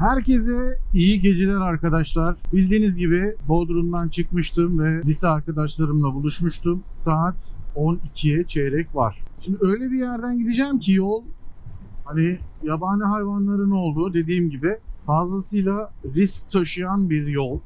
Herkese iyi geceler arkadaşlar. Bildiğiniz gibi Bodrum'dan çıkmıştım ve lise arkadaşlarımla buluşmuştum. Saat 12'ye çeyrek var. Şimdi öyle bir yerden gideceğim ki yol hani yabani hayvanların olduğu dediğim gibi fazlasıyla risk taşıyan bir yol.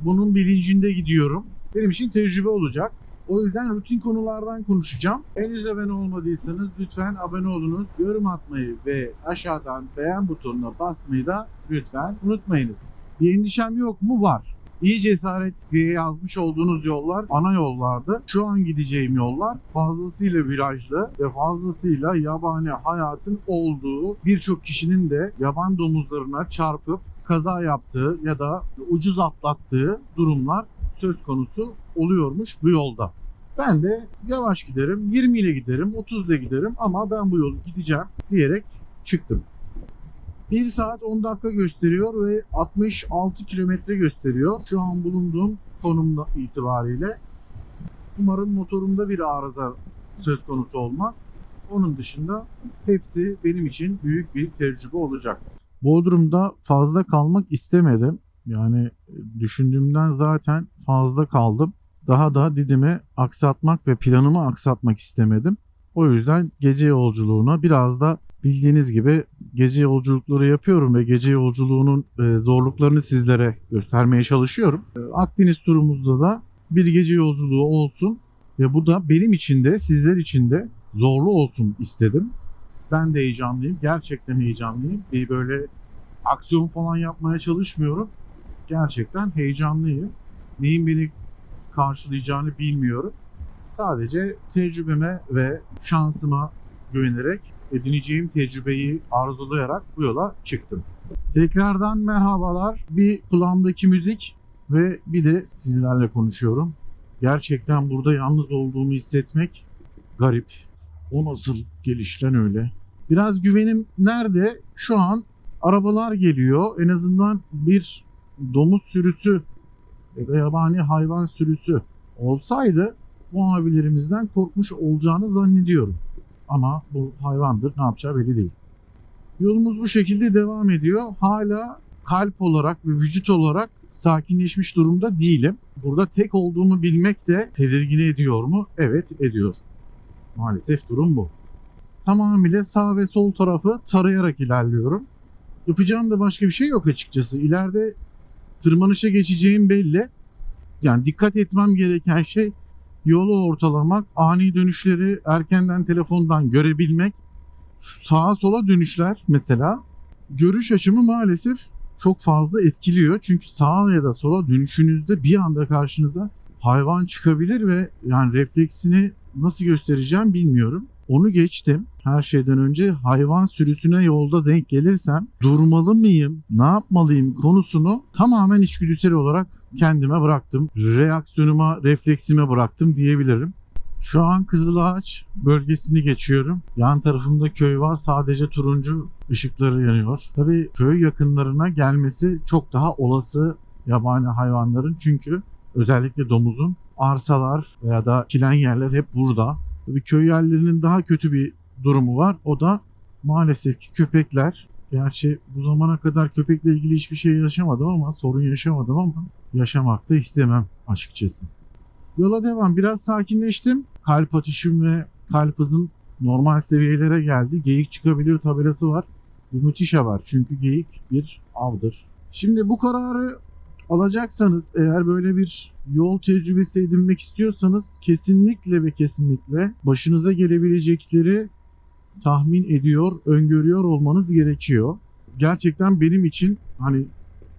Bunun bilincinde gidiyorum. Benim için tecrübe olacak. O yüzden rutin konulardan konuşacağım. Henüz abone olmadıysanız lütfen abone olunuz. Yorum atmayı ve aşağıdan beğen butonuna basmayı da lütfen unutmayınız. Bir endişem yok mu? Var. İyi cesaret diye yazmış olduğunuz yollar ana yollardı. Şu an gideceğim yollar fazlasıyla virajlı ve fazlasıyla yabani hayatın olduğu birçok kişinin de yaban domuzlarına çarpıp kaza yaptığı ya da ucuz atlattığı durumlar söz konusu oluyormuş bu yolda. Ben de yavaş giderim, 20 ile giderim, 30 ile giderim ama ben bu yolu gideceğim diyerek çıktım. 1 saat 10 dakika gösteriyor ve 66 kilometre gösteriyor. Şu an bulunduğum konumda itibariyle. Umarım motorumda bir arıza söz konusu olmaz. Onun dışında hepsi benim için büyük bir tecrübe olacak. Bodrum'da fazla kalmak istemedim. Yani düşündüğümden zaten fazla kaldım. Daha da Didim'i aksatmak ve planımı aksatmak istemedim. O yüzden gece yolculuğuna biraz da bildiğiniz gibi gece yolculukları yapıyorum ve gece yolculuğunun e, zorluklarını sizlere göstermeye çalışıyorum. E, Akdeniz turumuzda da bir gece yolculuğu olsun ve bu da benim için de sizler için de zorlu olsun istedim. Ben de heyecanlıyım. Gerçekten heyecanlıyım. Bir böyle aksiyon falan yapmaya çalışmıyorum. Gerçekten heyecanlıyım. Neyin beni karşılayacağını bilmiyorum. Sadece tecrübeme ve şansıma güvenerek edineceğim tecrübeyi arzulayarak bu yola çıktım. Tekrardan merhabalar. Bir kulağımdaki müzik ve bir de sizlerle konuşuyorum. Gerçekten burada yalnız olduğumu hissetmek garip. O nasıl gelişten öyle? Biraz güvenim nerede? Şu an arabalar geliyor. En azından bir domuz sürüsü yabani hayvan sürüsü olsaydı bu abilerimizden korkmuş olacağını zannediyorum. Ama bu hayvandır ne yapacağı belli değil. Yolumuz bu şekilde devam ediyor. Hala kalp olarak ve vücut olarak sakinleşmiş durumda değilim. Burada tek olduğumu bilmek de tedirgin ediyor mu? Evet ediyor. Maalesef durum bu. Tamamıyla sağ ve sol tarafı tarayarak ilerliyorum. Yapacağım da başka bir şey yok açıkçası. İleride tırmanışa geçeceğim belli. Yani dikkat etmem gereken şey yolu ortalamak, ani dönüşleri erkenden telefondan görebilmek. Sağa sola dönüşler mesela görüş açımı maalesef çok fazla etkiliyor. Çünkü sağa ya da sola dönüşünüzde bir anda karşınıza hayvan çıkabilir ve yani refleksini nasıl göstereceğim bilmiyorum. Onu geçtim. Her şeyden önce hayvan sürüsüne yolda denk gelirsem durmalı mıyım, ne yapmalıyım konusunu tamamen içgüdüsel olarak kendime bıraktım. Reaksiyonuma, refleksime bıraktım diyebilirim. Şu an Kızılağaç bölgesini geçiyorum. Yan tarafımda köy var. Sadece turuncu ışıkları yanıyor. Tabii köy yakınlarına gelmesi çok daha olası yabani hayvanların. Çünkü özellikle domuzun arsalar veya da kilen yerler hep burada. Tabii köy yerlerinin daha kötü bir durumu var. O da maalesef ki köpekler. Gerçi bu zamana kadar köpekle ilgili hiçbir şey yaşamadım ama sorun yaşamadım ama yaşamak da istemem açıkçası. Yola devam. Biraz sakinleştim. Kalp atışım ve kalp hızım normal seviyelere geldi. Geyik çıkabilir tabelası var. Bu müthiş haber. Çünkü geyik bir avdır. Şimdi bu kararı alacaksanız eğer böyle bir yol tecrübesi edinmek istiyorsanız kesinlikle ve kesinlikle başınıza gelebilecekleri tahmin ediyor, öngörüyor olmanız gerekiyor. Gerçekten benim için hani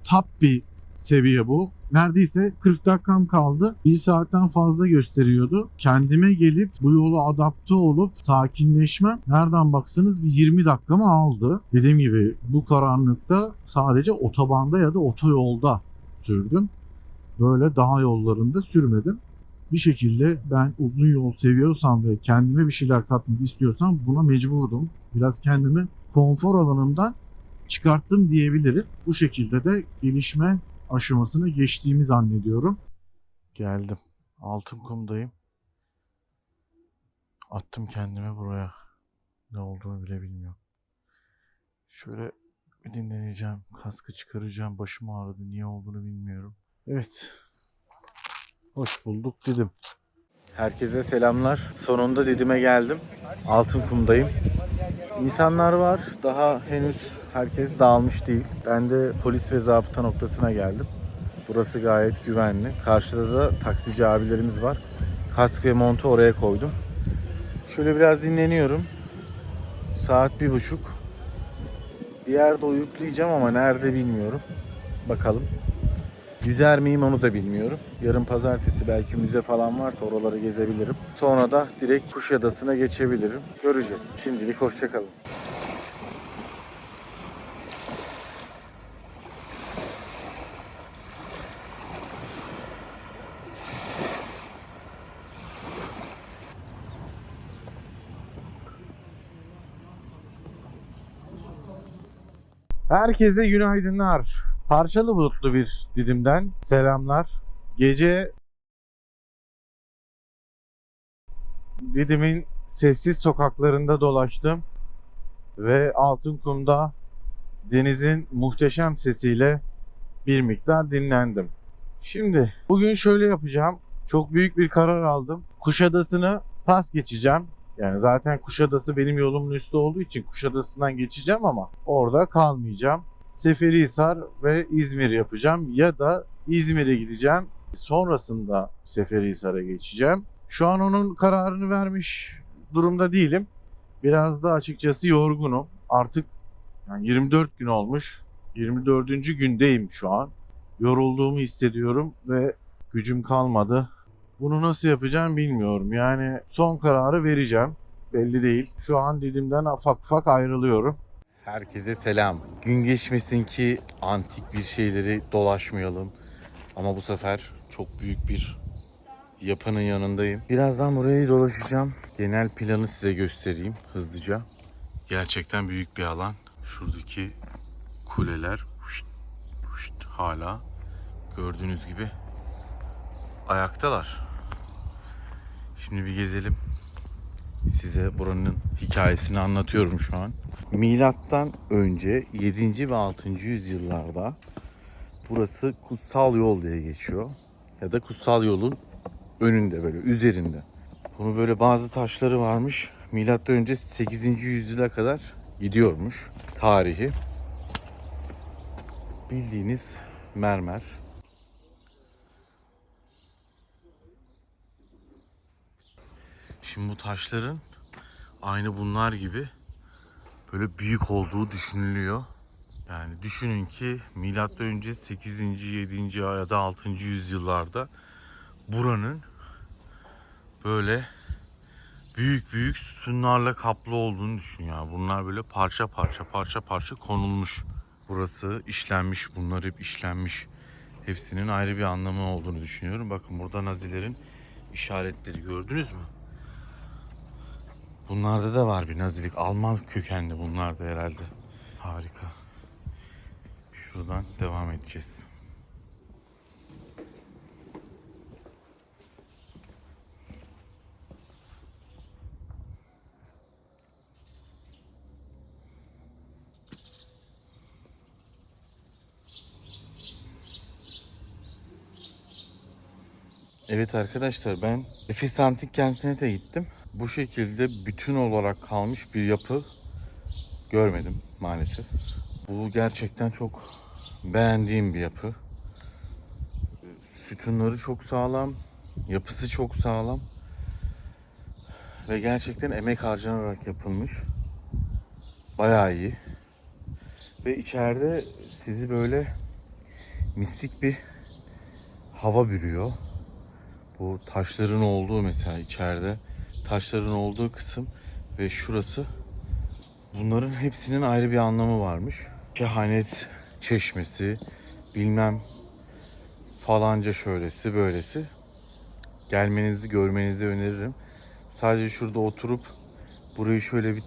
top bir seviye bu. Neredeyse 40 dakikam kaldı. Bir saatten fazla gösteriyordu. Kendime gelip bu yola adapte olup sakinleşmem nereden baksanız bir 20 dakikamı aldı. Dediğim gibi bu karanlıkta sadece otobanda ya da otoyolda sürdüm. Böyle dağ yollarında sürmedim. Bir şekilde ben uzun yol seviyorsam ve kendime bir şeyler katmak istiyorsam buna mecburdum. Biraz kendimi konfor alanımdan çıkarttım diyebiliriz. Bu şekilde de gelişme aşamasını geçtiğimi zannediyorum. Geldim. Altın kumdayım. Attım kendimi buraya. Ne olduğunu bile bilmiyorum. Şöyle Bir dinleneceğim. Kaskı çıkaracağım. Başım ağrıdı. Niye olduğunu bilmiyorum. Evet. Hoş bulduk dedim. Herkese selamlar. Sonunda Didim'e geldim. Altınkum'dayım. İnsanlar var. Daha henüz herkes dağılmış değil. Ben de polis ve zabıta noktasına geldim. Burası gayet güvenli. Karşıda da taksici abilerimiz var. Kask ve montu oraya koydum. Şöyle biraz dinleniyorum. Saat bir buçuk. Bir yerde uyuklayacağım ama nerede bilmiyorum. Bakalım. Yüzer miyim onu da bilmiyorum. Yarın pazartesi belki müze falan varsa oraları gezebilirim. Sonra da direkt Kuşadası'na geçebilirim. Göreceğiz. Şimdilik hoşçakalın. Herkese günaydınlar. Parçalı bulutlu bir Didim'den selamlar. Gece Didim'in sessiz sokaklarında dolaştım ve Altınkum'da denizin muhteşem sesiyle bir miktar dinlendim. Şimdi bugün şöyle yapacağım. Çok büyük bir karar aldım. Kuşadası'nı pas geçeceğim. Yani zaten Kuşadası benim yolumun üstü olduğu için Kuşadası'ndan geçeceğim ama orada kalmayacağım. Seferihisar ve İzmir yapacağım ya da İzmir'e gideceğim. Sonrasında Seferihisar'a geçeceğim. Şu an onun kararını vermiş durumda değilim. Biraz da açıkçası yorgunum. Artık yani 24 gün olmuş. 24. gündeyim şu an. Yorulduğumu hissediyorum ve gücüm kalmadı. Bunu nasıl yapacağım bilmiyorum. Yani son kararı vereceğim. Belli değil. Şu an Didim'den ufak ufak ayrılıyorum. Herkese selam. Gün geçmesin ki antik bir şeyleri dolaşmayalım. Ama bu sefer çok büyük bir yapının yanındayım. Birazdan burayı dolaşacağım. Genel planı size göstereyim hızlıca. Gerçekten büyük bir alan. Şuradaki kuleler huşt, huşt, hala gördüğünüz gibi ayaktalar. Şimdi bir gezelim. Size buranın hikayesini anlatıyorum şu an. Milattan önce 7. ve 6. yüzyıllarda burası kutsal yol diye geçiyor. Ya da kutsal yolun önünde böyle üzerinde. Bunu böyle bazı taşları varmış. Milattan önce 8. yüzyıla kadar gidiyormuş tarihi. Bildiğiniz mermer. Şimdi bu taşların aynı bunlar gibi böyle büyük olduğu düşünülüyor. Yani düşünün ki milattan önce 8. 7. ya da 6. yüzyıllarda buranın böyle büyük büyük sütunlarla kaplı olduğunu düşün ya. Bunlar böyle parça parça parça parça konulmuş. Burası işlenmiş. Bunlar hep işlenmiş. Hepsinin ayrı bir anlamı olduğunu düşünüyorum. Bakın burada Nazilerin işaretleri gördünüz mü? Bunlarda da var bir nazilik. Alman kökenli bunlar da herhalde. Harika. Şuradan devam edeceğiz. Evet arkadaşlar ben Efes Antik Kenti'ne de gittim. Bu şekilde bütün olarak kalmış bir yapı görmedim maalesef. Bu gerçekten çok beğendiğim bir yapı. Sütunları çok sağlam, yapısı çok sağlam ve gerçekten emek harcanarak yapılmış. Bayağı iyi. Ve içeride sizi böyle mistik bir hava bürüyor. Bu taşların olduğu mesela içeride taşların olduğu kısım ve şurası bunların hepsinin ayrı bir anlamı varmış. Kehanet çeşmesi, bilmem falanca şöylesi böylesi. Gelmenizi görmenizi öneririm. Sadece şurada oturup burayı şöyle bir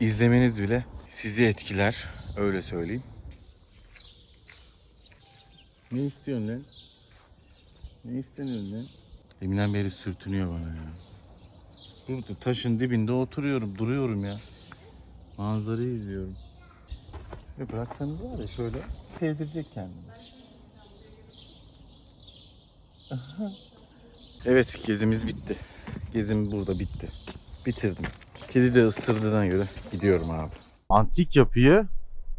izlemeniz bile sizi etkiler. Öyle söyleyeyim. Ne istiyorsun lan? Ne isteniyorsun lan? Deminden beri sürtünüyor bana ya. Burada taşın dibinde oturuyorum, duruyorum ya. Manzarayı izliyorum. Ve bıraksanız var ya şöyle sevdirecek kendini. evet gezimiz bitti. Gezim burada bitti. Bitirdim. Kedi de ısırdığına göre gidiyorum abi. Antik yapıyı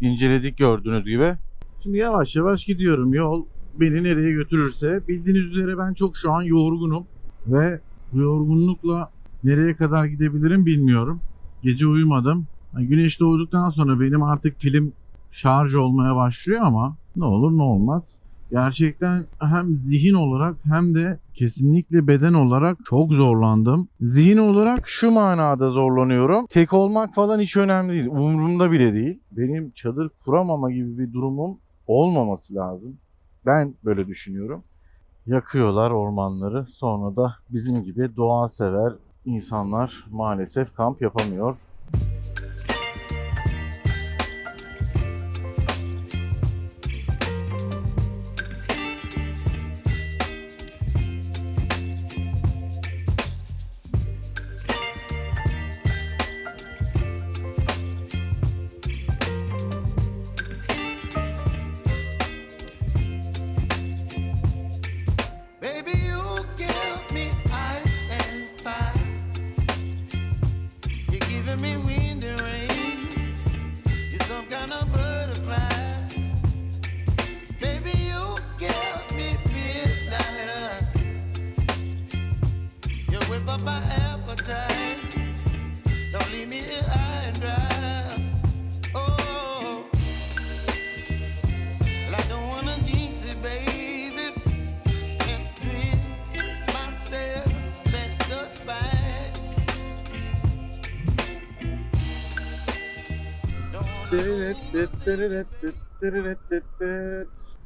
inceledik gördüğünüz gibi. Şimdi yavaş yavaş gidiyorum. Yol beni nereye götürürse. Bildiğiniz üzere ben çok şu an yorgunum. Ve yorgunlukla nereye kadar gidebilirim bilmiyorum. Gece uyumadım. Güneş doğduktan sonra benim artık pilim şarj olmaya başlıyor ama ne olur ne olmaz. Gerçekten hem zihin olarak hem de kesinlikle beden olarak çok zorlandım. Zihin olarak şu manada zorlanıyorum. Tek olmak falan hiç önemli değil. Umurumda bile değil. Benim çadır kuramama gibi bir durumum olmaması lazım. Ben böyle düşünüyorum. Yakıyorlar ormanları. Sonra da bizim gibi doğa sever insanlar maalesef kamp yapamıyor.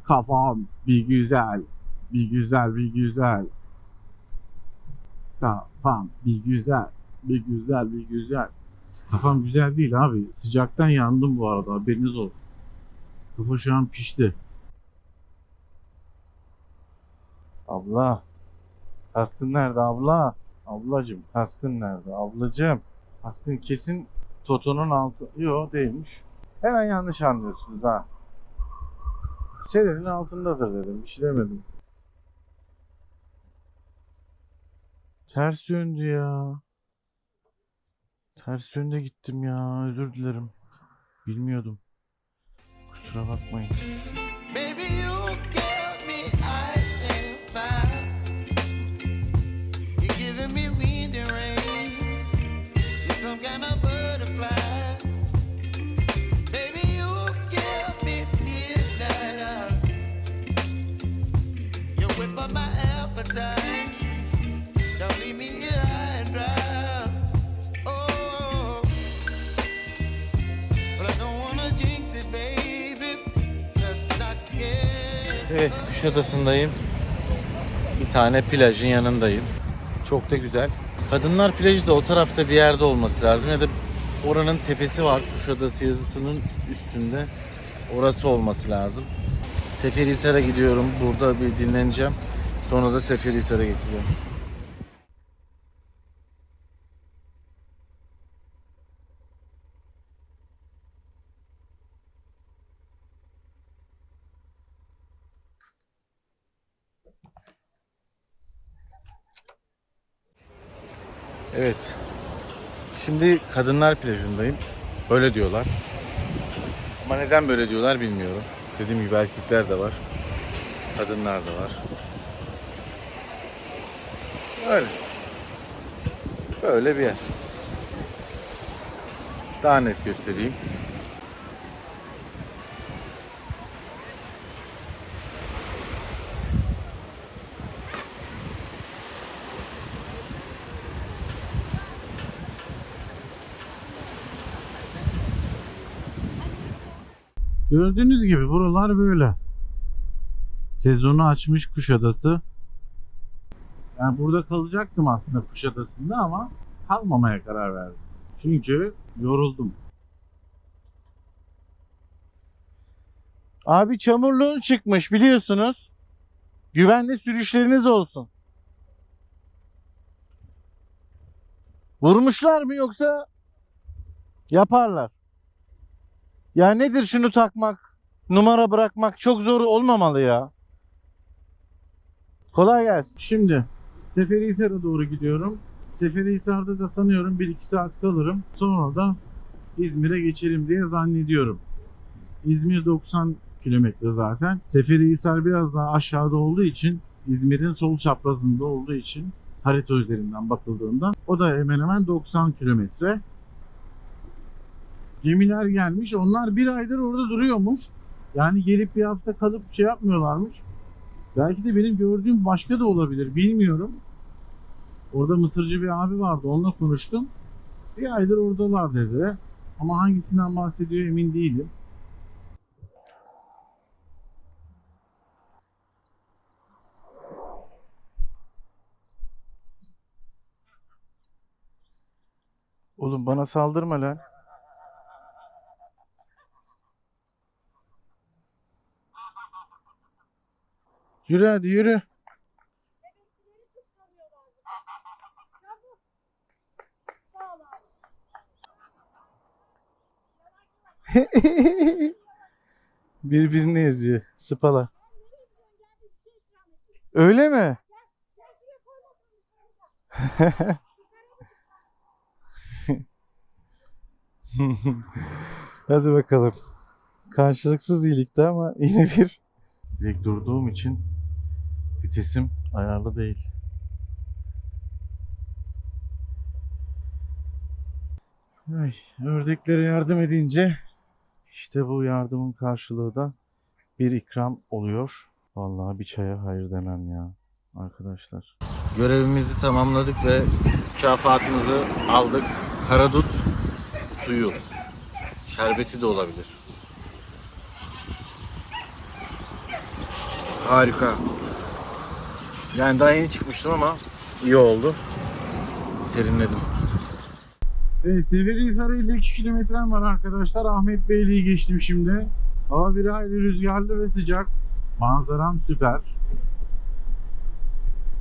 Kafam bir güzel, bir güzel, bir güzel. Kafam bir güzel, bir güzel, bir güzel. Kafam güzel değil abi. Sıcaktan yandım bu arada haberiniz olsun. Kafa şu an pişti. Abla. Kaskın nerede abla? Ablacım kaskın nerede? Ablacım. Kaskın kesin Toto'nun altı. Yok değilmiş. Hemen yanlış anlıyorsunuz ha. Selenin altındadır dedim. Bir şey demedim. Ters yöndü ya. Ters yönde gittim ya. Özür dilerim. Bilmiyordum. Kusura bakmayın. Kuşadası'ndayım. Bir tane plajın yanındayım. Çok da güzel. Kadınlar plajı da o tarafta bir yerde olması lazım ya da oranın tepesi var Kuşadası yazısının üstünde. Orası olması lazım. Seferihisar'a gidiyorum. Burada bir dinleneceğim. Sonra da Seferihisar'a geçeceğim. Evet. Şimdi kadınlar plajındayım. Öyle diyorlar. Ama neden böyle diyorlar bilmiyorum. Dediğim gibi erkekler de var. Kadınlar da var. Öyle. Böyle bir yer. Daha net göstereyim. Gördüğünüz gibi buralar böyle. Sezonu açmış Kuşadası. Yani burada kalacaktım aslında Kuşadası'nda ama kalmamaya karar verdim. Çünkü yoruldum. Abi çamurluğun çıkmış biliyorsunuz. Güvenli sürüşleriniz olsun. Vurmuşlar mı yoksa yaparlar? Ya nedir şunu takmak? Numara bırakmak çok zor olmamalı ya. Kolay gelsin. Şimdi Seferihisar'a doğru gidiyorum. Seferihisar'da da sanıyorum 1-2 saat kalırım. Sonra da İzmir'e geçerim diye zannediyorum. İzmir 90 kilometre zaten. Seferihisar biraz daha aşağıda olduğu için İzmir'in sol çaprazında olduğu için harita üzerinden bakıldığında o da hemen hemen 90 kilometre. Gemiler gelmiş. Onlar bir aydır orada duruyormuş. Yani gelip bir hafta kalıp şey yapmıyorlarmış. Belki de benim gördüğüm başka da olabilir. Bilmiyorum. Orada Mısırcı bir abi vardı. Onunla konuştum. Bir aydır oradalar dedi. Ama hangisinden bahsediyor emin değilim. Oğlum bana saldırma lan. Yürü hadi yürü. Birbirini eziyor. Sıpala. Öyle mi? Hadi bakalım. Karşılıksız iyilikti ama yine bir direkt durduğum için vitesim ayarlı değil. Ay, ördeklere yardım edince işte bu yardımın karşılığı da bir ikram oluyor. Vallahi bir çaya hayır demem ya arkadaşlar. Görevimizi tamamladık ve mükafatımızı aldık. Karadut suyu. Şerbeti de olabilir. Harika. Yani daha yeni çıkmıştım ama iyi oldu. Serinledim. Evet, Seferihisar'a 52 kilometrem var arkadaşlar. Ahmet Beyliği geçtim şimdi. Hava bir hayli rüzgarlı ve sıcak. Manzaram süper.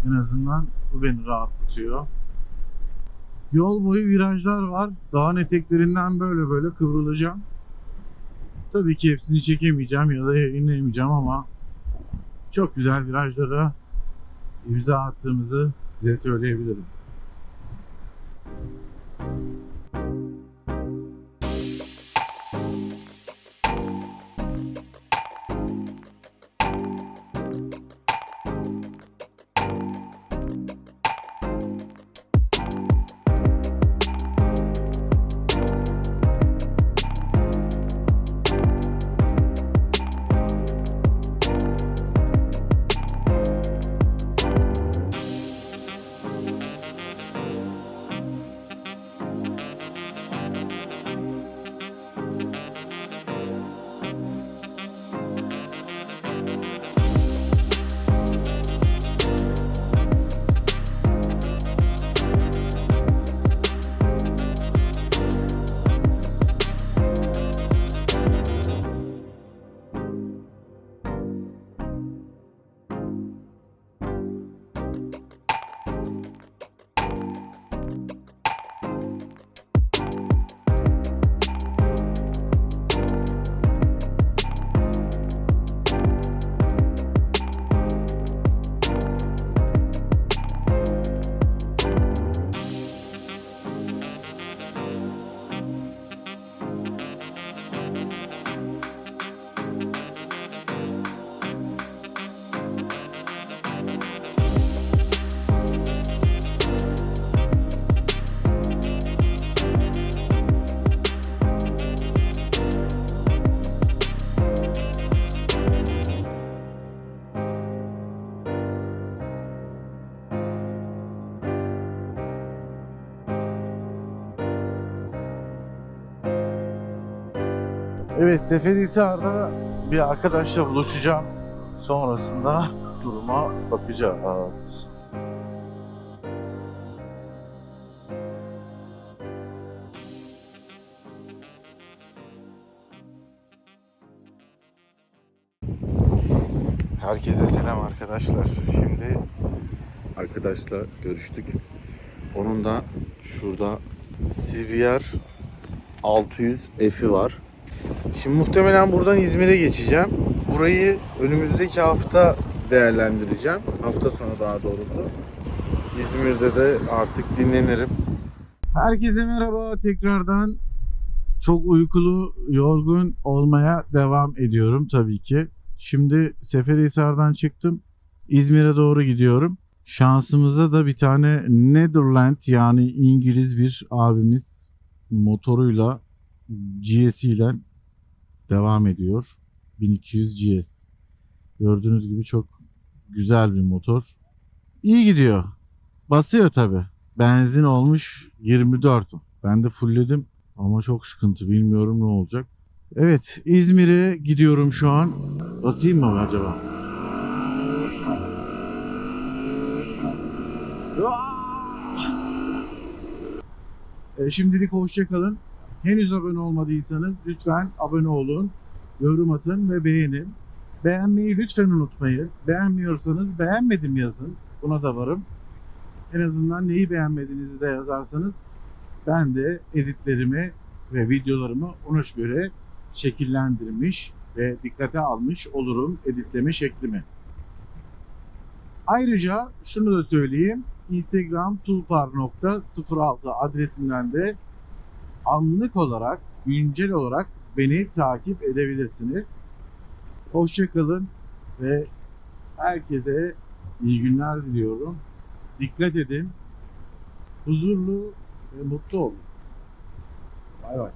En azından bu beni rahatlatıyor. Yol boyu virajlar var. Dağın eteklerinden böyle böyle kıvrılacağım. Tabii ki hepsini çekemeyeceğim ya da yayınlayamayacağım ama çok güzel virajlara imza attığımızı size söyleyebilirim. Evet Seferihisar'da bir arkadaşla buluşacağım. Sonrasında duruma bakacağız. Herkese selam arkadaşlar. Şimdi arkadaşla görüştük. Onun da şurada CBR 600 F'i var. Şimdi muhtemelen buradan İzmir'e geçeceğim. Burayı önümüzdeki hafta değerlendireceğim. Hafta sonu daha doğrusu. İzmir'de de artık dinlenirim. Herkese merhaba tekrardan. Çok uykulu, yorgun olmaya devam ediyorum tabii ki. Şimdi Seferihisar'dan çıktım. İzmir'e doğru gidiyorum. Şansımıza da bir tane Netherland yani İngiliz bir abimiz motoruyla GS ile devam ediyor. 1200 GS. Gördüğünüz gibi çok güzel bir motor. İyi gidiyor. Basıyor tabii. Benzin olmuş 24. Ben de fullledim ama çok sıkıntı. Bilmiyorum ne olacak. Evet İzmir'e gidiyorum şu an. Basayım mı acaba? E, şimdilik hoşçakalın. Henüz abone olmadıysanız lütfen abone olun. Yorum atın ve beğenin. Beğenmeyi lütfen unutmayın. Beğenmiyorsanız beğenmedim yazın. Buna da varım. En azından neyi beğenmediğinizi de yazarsanız ben de editlerimi ve videolarımı ona göre şekillendirmiş ve dikkate almış olurum editleme şeklimi. Ayrıca şunu da söyleyeyim. Instagram tulpar.06 adresinden de anlık olarak, güncel olarak beni takip edebilirsiniz. Hoşçakalın ve herkese iyi günler diliyorum. Dikkat edin. Huzurlu ve mutlu olun. Bay bay.